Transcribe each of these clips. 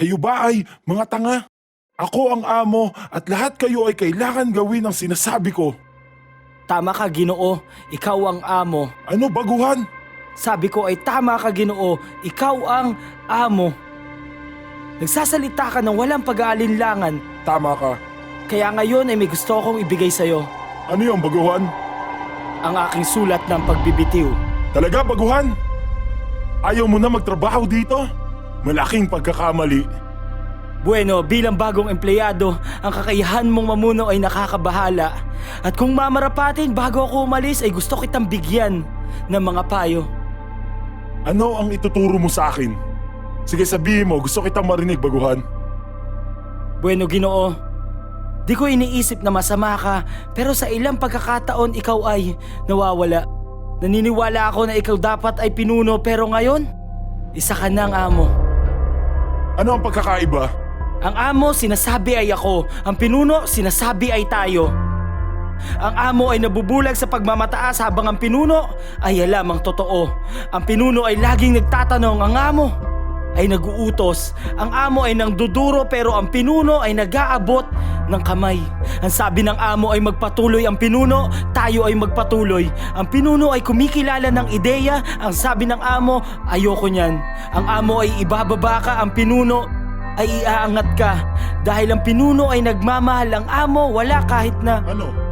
Kayo ba ay mga tanga? Ako ang amo at lahat kayo ay kailangan gawin ang sinasabi ko. Tama ka, Ginoo. Ikaw ang amo. Ano baguhan? Sabi ko ay tama ka, Ginoo. Ikaw ang amo. Nagsasalita ka ng walang pag-aalinlangan. Tama ka. Kaya ngayon ay may gusto akong ibigay sa'yo. Ano yung baguhan? Ang aking sulat ng pagbibitiw. Talaga baguhan? Ayaw mo na magtrabaho dito? Malaking pagkakamali. Bueno, bilang bagong empleyado, ang kakayahan mong mamuno ay nakakabahala. At kung mamarapatin bago ako umalis ay gusto kitang bigyan ng mga payo. Ano ang ituturo mo sa akin? Sige sabihin mo, gusto kitang marinig baguhan. Bueno, Ginoo. Di ko iniisip na masama ka, pero sa ilang pagkakataon ikaw ay nawawala. Naniniwala ako na ikaw dapat ay pinuno pero ngayon, isa ka ng amo. Ano ang pagkakaiba? Ang amo sinasabi ay ako, ang pinuno sinasabi ay tayo. Ang amo ay nabubulag sa pagmamataas habang ang pinuno ay alam ang totoo. Ang pinuno ay laging nagtatanong, ang amo ay naguutos. Ang amo ay nangduduro pero ang pinuno ay nag-aabot ng kamay. Ang sabi ng amo ay magpatuloy ang pinuno, tayo ay magpatuloy. Ang pinuno ay kumikilala ng ideya, ang sabi ng amo, ayoko niyan. Ang amo ay ibababa ka, ang pinuno ay iaangat ka. Dahil ang pinuno ay nagmamahal, ang amo wala kahit na. Ano?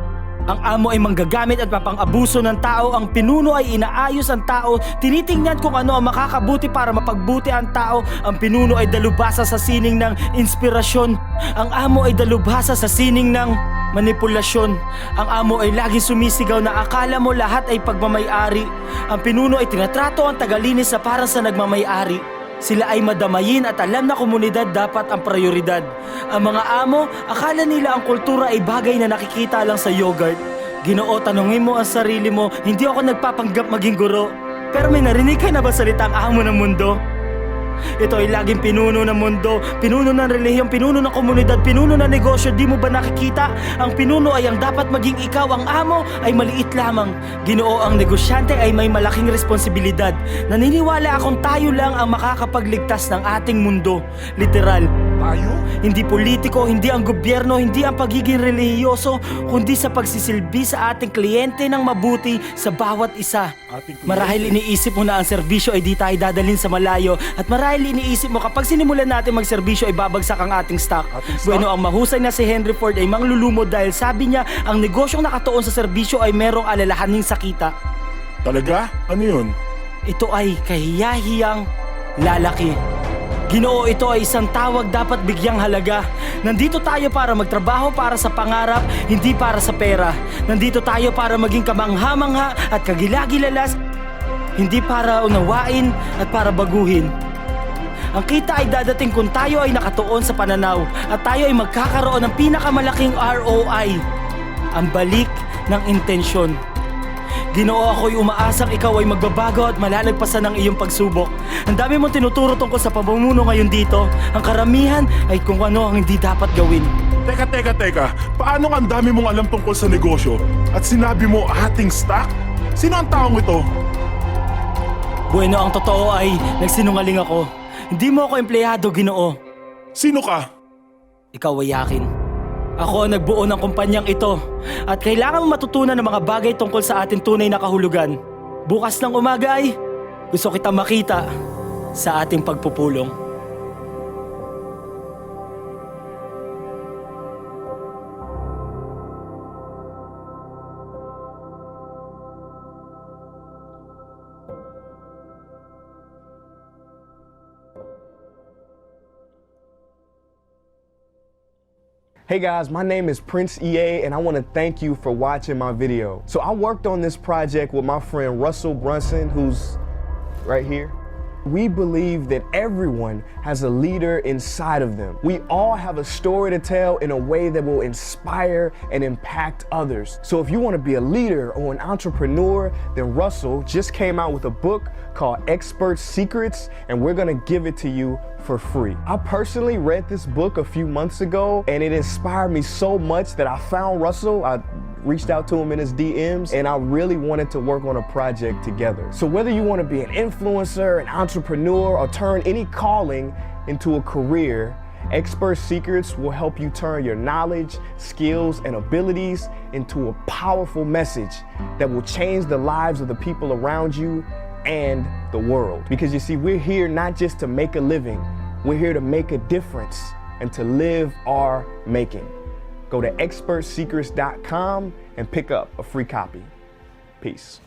Ang amo ay manggagamit at mapang-abuso ng tao. Ang pinuno ay inaayos ang tao. Tinitingnan kung ano ang makakabuti para mapagbuti ang tao. Ang pinuno ay dalubhasa sa sining ng inspirasyon. Ang amo ay dalubhasa sa sining ng manipulasyon. Ang amo ay laging sumisigaw na akala mo lahat ay pagmamayari. Ang pinuno ay tinatrato ang tagalinis sa parang sa nagmamayari. Sila ay madamayin at alam na komunidad dapat ang prioridad. Ang mga amo, akala nila ang kultura ay bagay na nakikita lang sa yogurt. Ginoo, tanungin mo ang sarili mo, hindi ako nagpapanggap maging guro. Pero may narinig ka na ba salitang amo ng mundo? Ito ay laging pinuno ng mundo, pinuno ng relihiyon, pinuno ng komunidad, pinuno ng negosyo. Di mo ba nakikita? Ang pinuno ay ang dapat maging ikaw, ang amo ay maliit lamang. Ginoo ang negosyante ay may malaking responsibilidad. Naniniwala akong tayo lang ang makakapagligtas ng ating mundo. Literal, Tayo? hindi politiko, hindi ang gobyerno, hindi ang pagiging relihiyoso, kundi sa pagsisilbi sa ating kliyente ng mabuti sa bawat isa. Marahil iniisip mo na ang serbisyo ay di tayo dadalhin sa malayo at marahil iniisip mo kapag sinimulan natin magserbisyo ay babagsak ang ating stock. Ating stock? Bueno, ang mahusay na si Henry Ford ay manglulumod dahil sabi niya ang negosyong nakatuon sa serbisyo ay merong alalahaning sakita. Talaga? Ano yun? Ito ay kahiyahiyang lalaki. Ginoo ito ay isang tawag dapat bigyang halaga. Nandito tayo para magtrabaho para sa pangarap, hindi para sa pera. Nandito tayo para maging kamangha-mangha at kagilagilalas, hindi para unawain at para baguhin. Ang kita ay dadating kung tayo ay nakatuon sa pananaw at tayo ay magkakaroon ng pinakamalaking ROI. Ang balik ng intensyon. Ginoo ako'y umaasang ikaw ay magbabago at malalagpasan ng iyong pagsubok. Ang dami mong tinuturo tungkol sa pamumuno ngayon dito. Ang karamihan ay kung ano ang hindi dapat gawin. Teka, teka, teka. Paano ang dami mong alam tungkol sa negosyo? At sinabi mo ating stock? Sino ang taong ito? Bueno, ang totoo ay nagsinungaling ako. Hindi mo ako empleyado, ginoo. Sino ka? Ikaw ay akin. Ako ang nagbuo ng kumpanyang ito at kailangan mong matutunan ng mga bagay tungkol sa ating tunay na kahulugan. Bukas ng umaga ay gusto kita makita sa ating pagpupulong. Hey guys, my name is Prince EA and I want to thank you for watching my video. So I worked on this project with my friend Russell Brunson, who's right here. We believe that everyone has a leader inside of them. We all have a story to tell in a way that will inspire and impact others. So if you want to be a leader or an entrepreneur, then Russell just came out with a book called Expert Secrets, and we're going to give it to you for free. I personally read this book a few months ago, and it inspired me so much that I found Russell. I reached out to him in his DMs, and I really wanted to work on a project together. So whether you want to be an influencer, an entrepreneur, or turn any calling into a career, Expert Secrets will help you turn your knowledge, skills, and abilities into a powerful message that will change the lives of the people around you and the world. Because you see, we're here not just to make a living, we're here to make a difference and to live our making. Go to expertsecrets.com and pick up a free copy. Peace.